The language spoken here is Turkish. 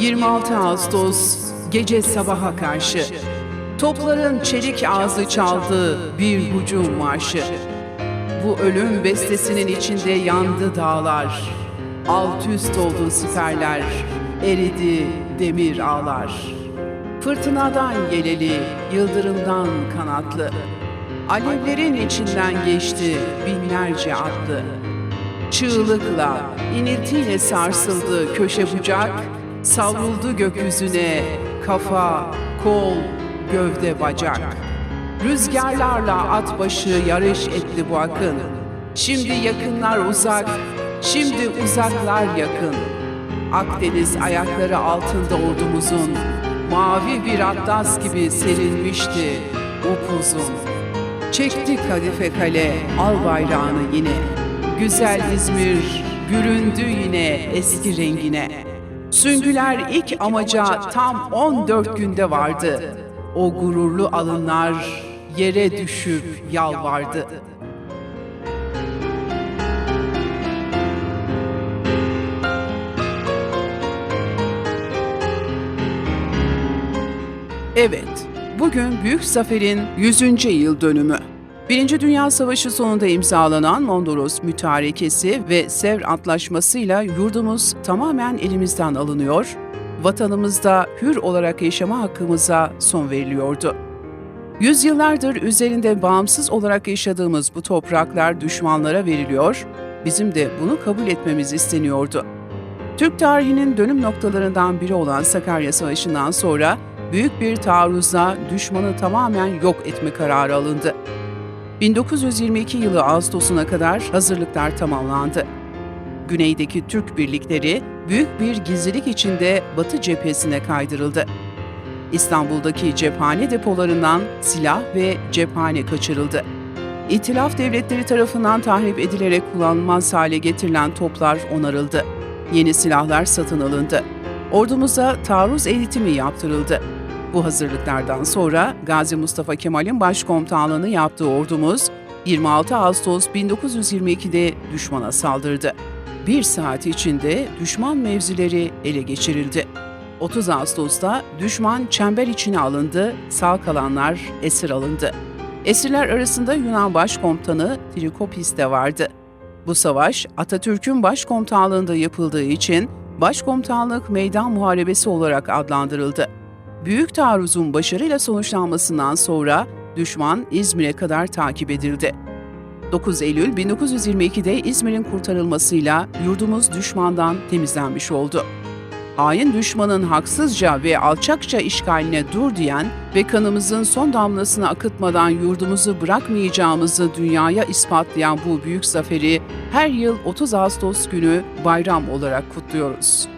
26 Ağustos gece sabaha karşı. Topların çelik ağzı çaldığı bir hücum marşı. Bu ölüm bestesinin içinde yandı dağlar. Alt üst oldu siperler Eridi demir ağlar. Fırtınadan geleli, yıldırımdan kanatlı. Alevlerin içinden geçti binlerce atlı. Çığlıkla, iniltiyle sarsıldı köşe bucak, savruldu gökyüzüne kafa, kol, gövde bacak. Rüzgarlarla at başı yarış etti bu akın. Şimdi yakınlar uzak, şimdi uzaklar yakın. Akdeniz ayakları altında ordumuzun, mavi bir atlas gibi serilmişti upuzun. Çekti kadife kale al bayrağını yine. Güzel İzmir büründü yine eski rengine. Süngüler ilk amaca tam 14 günde vardı. O gururlu alınlar yere düşüp yalvardı. Evet, bugün Büyük Zafer'in 100. yıl dönümü. Birinci Dünya Savaşı sonunda imzalanan Mondros Mütarekesi ve Sevr Antlaşması'yla yurdumuz tamamen elimizden alınıyor, vatanımızda hür olarak yaşama hakkımıza son veriliyordu. Yüzyıllardır üzerinde bağımsız olarak yaşadığımız bu topraklar düşmanlara veriliyor, bizim de bunu kabul etmemiz isteniyordu. Türk tarihinin dönüm noktalarından biri olan Sakarya Savaşı'ndan sonra büyük bir taarruzla düşmanı tamamen yok etme kararı alındı. 1922 yılı Ağustos'una kadar hazırlıklar tamamlandı. Güneydeki Türk birlikleri büyük bir gizlilik içinde Batı cephesine kaydırıldı. İstanbul'daki cephane depolarından silah ve cephane kaçırıldı. İtilaf devletleri tarafından tahrip edilerek kullanılmaz hale getirilen toplar onarıldı. Yeni silahlar satın alındı. Ordumuza taarruz eğitimi yaptırıldı. Bu hazırlıklardan sonra Gazi Mustafa Kemal'in başkomutanlığını yaptığı ordumuz 26 Ağustos 1922'de düşmana saldırdı. Bir saat içinde düşman mevzileri ele geçirildi. 30 Ağustos'ta düşman çember içine alındı, sağ kalanlar esir alındı. Esirler arasında Yunan Başkomutanı Trikopis de vardı. Bu savaş Atatürk'ün başkomutanlığında yapıldığı için Başkomutanlık Meydan Muharebesi olarak adlandırıldı. Büyük taarruzun başarıyla sonuçlanmasından sonra düşman İzmir'e kadar takip edildi. 9 Eylül 1922'de İzmir'in kurtarılmasıyla yurdumuz düşmandan temizlenmiş oldu. Hain düşmanın haksızca ve alçakça işgaline dur diyen ve kanımızın son damlasını akıtmadan yurdumuzu bırakmayacağımızı dünyaya ispatlayan bu büyük zaferi her yıl 30 Ağustos günü bayram olarak kutluyoruz.